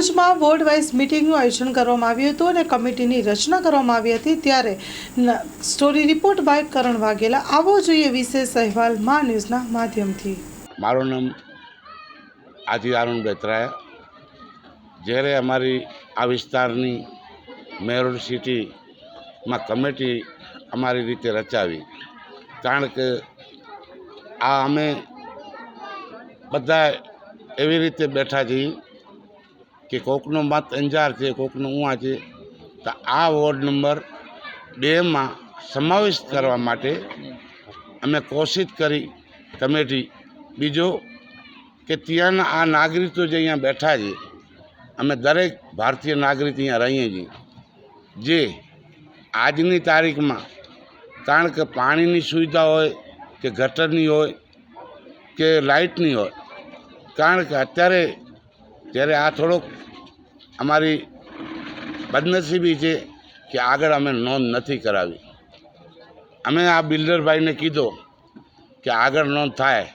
ભુજમાં ward wise મિટિંગનું આયોજન કરવામાં આવ્યું હતું અને કમિટીની રચના કરવામાં આવી હતી. ત્યારે story report by Karan Vaghela. આવો જોઈએ વિશેષ અહેવાલ મા ન્યૂઝના માધ્યમથી. મારું નામ આદિ અરુણ બેતરાયા. જ્યારે અમારી આ વિસ્તારની મેરોડ સિટીમાં કમિટી અમારી રીતે રચાવી, કારણ કે આ અમે બધા એવી રીતે બેઠા છીએ કે કોકનો મત અંજાર છે, કોકનો ઉવા છે, તો આ વોર્ડ નંબર બેમાં સમાવિષ્ટ કરવા માટે અમે કોશિશ કરી કમિટી. બીજો કે ત્યાંના આ નાગરિકો જે અહીંયા બેઠા છે, અમે દરેક ભારતીય નાગરિક અહીંયા રહીએ છીએ, જે આજની તારીખમાં કારણ કે પાણીની સુવિધા હોય, કે ગટરની હોય, કે લાઇટની હોય, કારણ કે અત્યારે જ્યારે આ થોડોક અમારી બદનસીબી છે કે આગળ અમે નોંધ નથી કરાવી. અમે આ બિલ્ડરભાઈને કીધો કે આગળ નોંધ થાય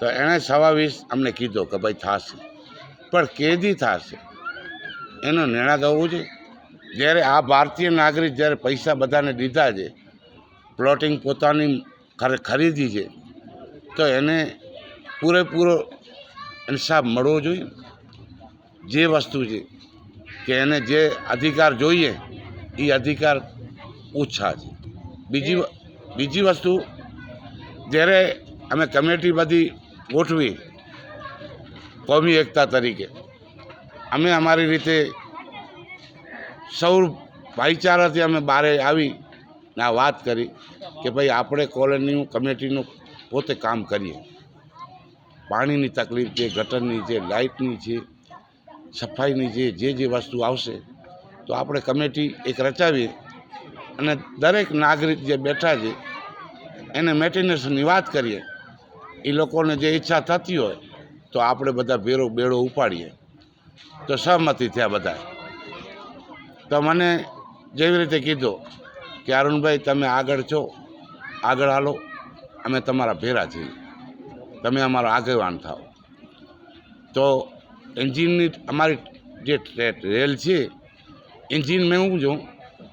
તો એણે સવા વીસ અમને કીધો કે ભાઈ થશે. પણ કેદી થશે? એનો નિર્ણય થવો છે. જ્યારે આ ભારતીય નાગરિક જ્યારે પૈસા બધાને દીધા છે, પ્લોટિંગ પોતાની ખરીદી છે, તો એને પૂરેપૂરો ઇન્સાફ મળવો જોઈએ. જે વસ્તુ છે કે એને જે અધિકાર જોઈએ એ અધિકાર ઓછા છે. બીજી બીજી વસ્તુ, જ્યારે અમે કમિટી બધી ગોઠવી, કોમી એકતા તરીકે, અમે અમારી રીતે સૌ ભાઈચારાથી અમે બારે આવી ને આ વાત કરી કે ભાઈ આપણે કોલોનીનું, કમિટીનું પોતે કામ કરીએ. પાણીની તકલીફ છે, ગટરની છે, લાઇટની છે સફાઈની જે જે જે વસ્તુ આવશે, તો આપણે કમિટી એક રચાવીએ. અને દરેક નાગરિક જે બેઠા છે, એને મેન્ટેનન્સની વાત કરીએ. એ લોકોને જે ઈચ્છા થતી હોય, તો આપણે બધા ભેરો બેડો ઉપાડીએ. તો સહમતિ થયા બધા. તો મને જેવી રીતે કીધું કે, અરુણભાઈ, તમે આગળ છો, આગળ હાલો. અમે તમારા ભેરા છીએ. તમે અમારા આગેવાન થાઓ. તો એન્જિનની અમારી જે રેલ છે, એન્જિન મેં હું જોઉં,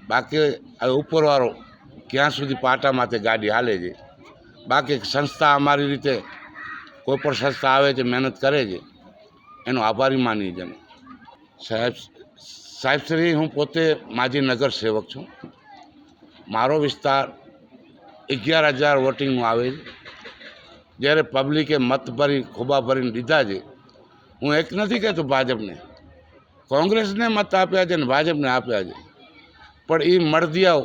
બાકી હવે ઉપરવાળો ક્યાં સુધી પાટામાંથી ગાડી હાલે છે? બાકી સંસ્થા અમારી રીતે કોઈ પણ સંસ્થા આવે છે, મહેનત કરે છે, એનો આભારી માની છે સાહેબ સાહેબ શ્રી, હું પોતે માજી નગર સેવક છું. મારો વિસ્તાર અગિયાર હજાર વોટિંગનું આવે છે. જ્યારે પબ્લિકે મત ભરી ખોબા ભરીને દીધા છે હું એક નથી કહેતો ભાજપને. કોંગ્રેસને મત આપ્યા છે ને ભાજપને આપ્યા છે. પણ એ મરદિયાઓ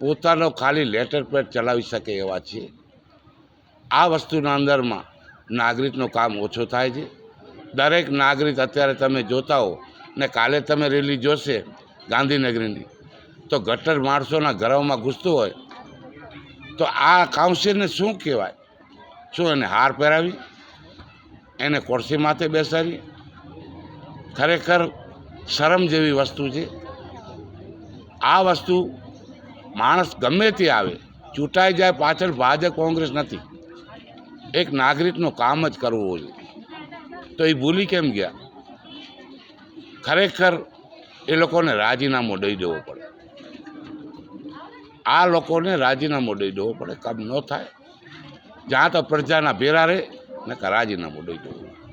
પોતાનો ખાલી લેટર પેડ ચલાવી શકે એવા છે આ વસ્તુના અંદરમાં નાગરિકનું કામ ઓછો થાય છે. દરેક નાગરિક અત્યારે તમે જોતા હો ને કાલે તમે રેલી જોશે ગાંધીનગરની, તો ગટર માણસોના ઘરોમાં ઘૂસતું હોય, તો આ કાઉન્સિલને શું કહેવાય? શું એને હાર પહેરાવી? એને ખુરશી માથે બેસાડી. ખરેખર શરમ જેવી વસ્તુ છે. આ વસ્તુ માણસ ગમે તે આવે, ચૂંટાઈ જાય પાછળ ભાજપ કોંગ્રેસ નથી. એક નાગરિકનું કામ જ કરવું જોઈએ તો એ ભૂલી કેમ ગયા? ખરેખર એ લોકોને રાજીનામું દઈ દેવો પડે. આ લોકોને રાજીનામું દઈ દેવો પડે. કામ ન થાય. જ્યાં તો પ્રજાના ભેરા રહે ને રાજીનામું દઈ દેવું